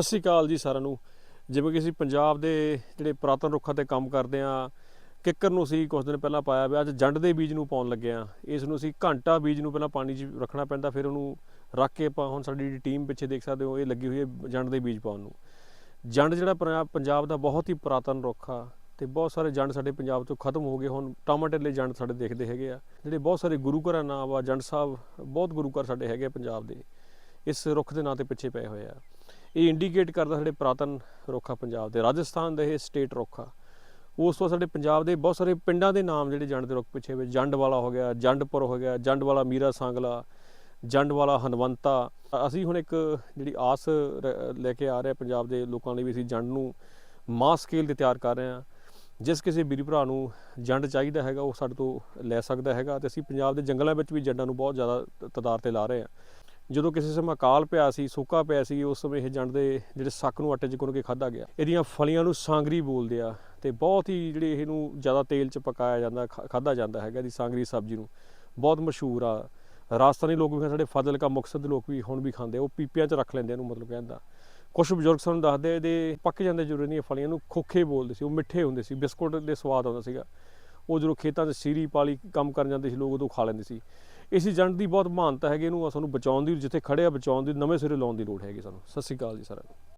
ਸਤਿ ਸ਼੍ਰੀ ਅਕਾਲ ਜੀ ਸਾਰਿਆਂ ਨੂੰ। ਜਿਵੇਂ ਕਿ ਅਸੀਂ ਪੰਜਾਬ ਦੇ ਜਿਹੜੇ ਪੁਰਾਤਨ ਰੁੱਖਾਂ ਤੇ ਕੰਮ ਕਰਦੇ ਆ ਕਿੱਕਰ ਨੂੰ ਅਸੀਂ ਕੁਝ ਦਿਨ ਪਹਿਲਾਂ ਪਾਇਆ ਵੀ ਅੱਜ ਜੰਡ ਦੇ ਬੀਜ ਨੂੰ ਪਾਉਣ ਲੱਗੇ ਆ ਇਸ ਨੂੰ ਅਸੀਂ ਘੰਟਾ ਬੀਜ ਨੂੰ ਪਹਿਲਾਂ ਪਾਣੀ 'ਚ ਰੱਖਣਾ ਪੈਂਦਾ, ਫਿਰ ਉਹਨੂੰ ਰੱਖ ਕੇ ਆਪਾਂ ਹੁਣ ਸਾਡੀ ਟੀਮ ਪਿੱਛੇ ਦੇਖ ਸਕਦੇ ਹੋ, ਇਹ ਲੱਗੀ ਹੋਈ ਹੈ ਜੰਡ ਦੇ ਬੀਜ ਪਾਉਣ ਨੂੰ। ਜੰਡ ਜਿਹੜਾ ਪੰਜਾਬ ਦਾ ਬਹੁਤ ਹੀ ਪੁਰਾਤਨ ਰੁੱਖ ਆ ਤੇ ਬਹੁਤ ਸਾਰੇ ਜੰਡ ਸਾਡੇ ਪੰਜਾਬ ਤੋਂ ਖਤਮ ਹੋ ਗਏ ਹੁਣ। ਟਮਾਟਰਲੇ ਜੰਡ ਸਾਡੇ ਦੇਖਦੇ ਹੈਗੇ ਆ। ਜਿਹੜੇ ਬਹੁਤ ਸਾਰੇ ਗੁਰੂ ਘਰਾਂ ਨਾਮ ਵਾ ਜੰਡ ਸਾਹਿਬ, ਬਹੁਤ ਗੁਰੂ ਘਰ ਸਾਡੇ ਹੈਗੇ ਆ ਪੰਜਾਬ ਦੇ। ਇਸ ਰੁੱਖ ਦੇ ਨਾਂ ਤੇ ਪਿੱਛੇ ਪਏ ਹੋਏ ਆ। ਇਹ ਇੰਡੀਕੇਟ ਕਰਦਾ ਸਾਡੇ ਪੁਰਾਤਨ ਰੋਖਾ ਪੰਜਾਬ ਦੇ, ਰਾਜਸਥਾਨ ਦੇ ਇਹ ਸਟੇਟ ਰੋਖਾ। ਉਸ ਤੋਂ ਸਾਡੇ ਪੰਜਾਬ ਦੇ ਬਹੁਤ ਸਾਰੇ ਪਿੰਡਾਂ ਦੇ ਨਾਮ ਜਿਹੜੇ ਜੰਡ ਦੇ ਰੁੱਖ ਪਿੱਛੇ ਹੋਏ ਜੰਡ ਵਾਲਾ ਹੋ ਗਿਆ, ਜੰਡਪੁਰ ਹੋ ਗਿਆ ਜੰਡ ਵਾਲਾ ਮੀਰਾ ਸਾਂਗਲਾ ਜੰਡ ਵਾਲਾ ਹਨਵੰਤਾ। ਅਸੀਂ ਹੁਣ ਇੱਕ ਜਿਹੜੀ ਆਸ ਰ- ਲੈ ਕੇ ਆ ਰਹੇ ਹਾਂ ਪੰਜਾਬ ਦੇ ਲੋਕਾਂ ਲਈ ਵੀ ਅਸੀਂ ਜੰਡ ਨੂੰ ਮਾਸ ਸਕੇਲ ਤੇ ਤਿਆਰ ਕਰ ਰਹੇ ਹਾਂ। ਜਿਸ ਕਿਸੇ ਵੀਰ ਭਰਾ ਨੂੰ ਜੰਡ ਚਾਹੀਦਾ ਹੈਗਾ, ਉਹ ਸਾਡੇ ਤੋਂ ਲੈ ਸਕਦਾ ਹੈਗਾ ਤੇ ਅਸੀਂ ਪੰਜਾਬ ਦੇ ਜੰਗਲਾਂ ਵਿੱਚ ਵੀ ਜੰਡਾਂ ਨੂੰ ਬਹੁਤ ਜ਼ਿਆਦਾ ਤ- ਤਦਾਰ ਤੇ ਲਾ ਰਹੇ ਹਾਂ। ਜਦੋਂ ਕਿਸੇ ਸਮੇਂ ਅਕਾਲ ਪਿਆ ਸੀ ਸੋਕਾ ਪਿਆ ਸੀ ਉਸ ਸਮੇਂ ਇਹ ਜੰਡ ਦੇ ਜਿਹੜੇ ਸੱਕ ਨੂੰ ਆਟੇ 'ਚ ਗੁੰਨ ਕੇ ਖਾਦਾ ਗਿਆ। ਇਹਦੀਆਂ ਫਲੀਆਂ ਨੂੰ ਸਾਂਗਰੀ ਬੋਲਦੇ ਆ ਤੇ ਬਹੁਤ ਹੀ ਜਿਹੜੇ ਇਹਨੂੰ ਜ਼ਿਆਦਾ ਤੇਲ 'ਚ ਪਕਾਇਆ ਜਾਂਦਾ ਖਾਦਾ ਜਾਂਦਾ ਹੈਗਾ ਦੀ ਸਾਂਗਰੀ ਸਬਜ਼ੀ ਨੂੰ। ਬਹੁਤ ਮਸ਼ਹੂਰ ਆ। ਰਾਜਸਥਾਨੀ ਲੋਕ ਵੀ ਸਾਡੇ ਫਾਜ਼ਿਲਕਾ ਮੁਕਤਸਰ ਦੇ ਲੋਕ ਵੀ ਹੁਣ ਵੀ ਖਾਂਦੇ ਆ, ਉਹ ਪੀਪਿਆਂ 'ਚ ਰੱਖ ਲੈਂਦੇ ਇਹਨੂੰ ਮਤਲਬ ਕਹਿੰਦਾ ਕੁਝ ਬਜ਼ੁਰਗ ਸਾਨੂੰ ਦੱਸਦੇ ਇਹਦੇ ਪੱਕ ਜਾਂਦੇ ਜੁਰੇ ਦੀਆਂ ਫਲੀਆਂ ਨੂੰ ਖੋਖੇ ਬੋਲਦੇ ਸੀ ਉਹ ਮਿੱਠੇ ਹੁੰਦੇ ਸੀ ਬਿਸਕੁਟ ਦੇ ਸਵਾਦ ਆਉਂਦਾ ਸੀਗਾ। ਉਹ ਜਦੋਂ ਖੇਤਾਂ 'ਚ ਸੀਰੀ ਪਾਲੀ ਕੰਮ ਕਰਨ ਜਾਂਦੇ ਸੀ ਲੋਕ ਉਦੋਂ ਖਾ ਲੈਂਦੇ ਸੀ। ਇਸ ਏਜੰਟ ਦੀ ਬਹੁਤ ਮਹਾਨਤਾ ਹੈਗੀ, ਇਹਨੂੰ ਸਾਨੂੰ ਬਚਾਉਣ ਦੀ, ਜਿੱਥੇ ਖੜੇ ਆ, ਬਚਾਉਣ ਦੀ, ਨਵੇਂ ਸਿਰੇ ਲਾਉਣ ਦੀ ਲੋੜ ਹੈਗੀ ਸਾਨੂੰ। ਸਤਿ ਸ਼੍ਰੀ ਅਕਾਲ ਜੀ ਸਾਰਿਆਂ ਨੂੰ।